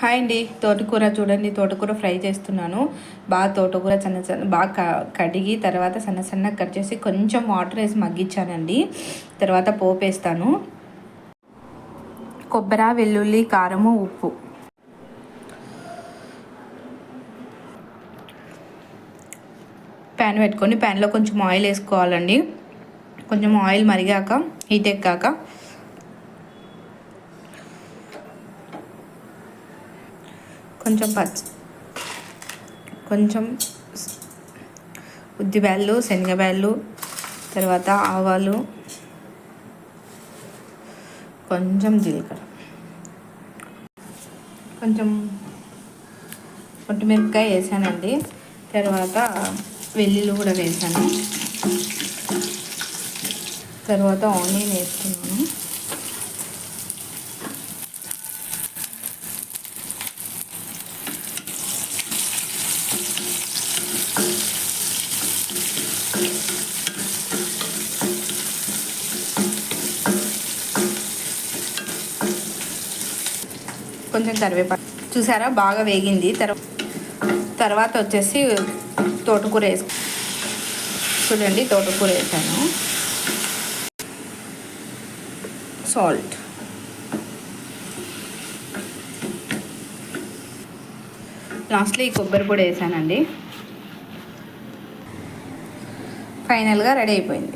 Hi అండి. తోటకూర చూడండి. తోటకూర ఫ్రై చేస్తున్నాను. బాగా తోటకూర చిన్న చిన్న బాగా కడిగి తర్వాత సన్న సన్నగా కట్ చేసి కొంచెం వాటర్ వేసి మగ్గించానండి. తర్వాత పోపు వేస్తాను. కొబ్బరి వెల్లుల్లి కారము ఉప్పు. ప్యాన్ పెట్టుకొని ప్యాన్లో కొంచెం ఆయిల్ వేసుకోవాలండి. కొంచెం ఆయిల్ మరిగాక హీట్ ఎక్కాక కొంచెం పచ్చి కొంచెం ఉద్దిబ్యాళ్ళు శనగబ్యాళ్ళు తర్వాత ఆవాలు కొంచెం జీలకర్ర. కొంచెం మిరపకాయ వేసానండి. తర్వాత వెల్లుల్లి కూడా వేసాను. తర్వాత ఆనియన్ వేసుకున్నాను. కొంచెం కరివేపాకు. చూసారా? బాగా వేగింది. తర్వా తర్వాత వచ్చేసి తోటకూర వేసు చూడండి తోటకూర వేసాను. సాల్ట్. లాస్ట్లో ఈ కొబ్బరి పొడి వేసానండి. ఫైనల్గా రెడీ అయిపోయింది.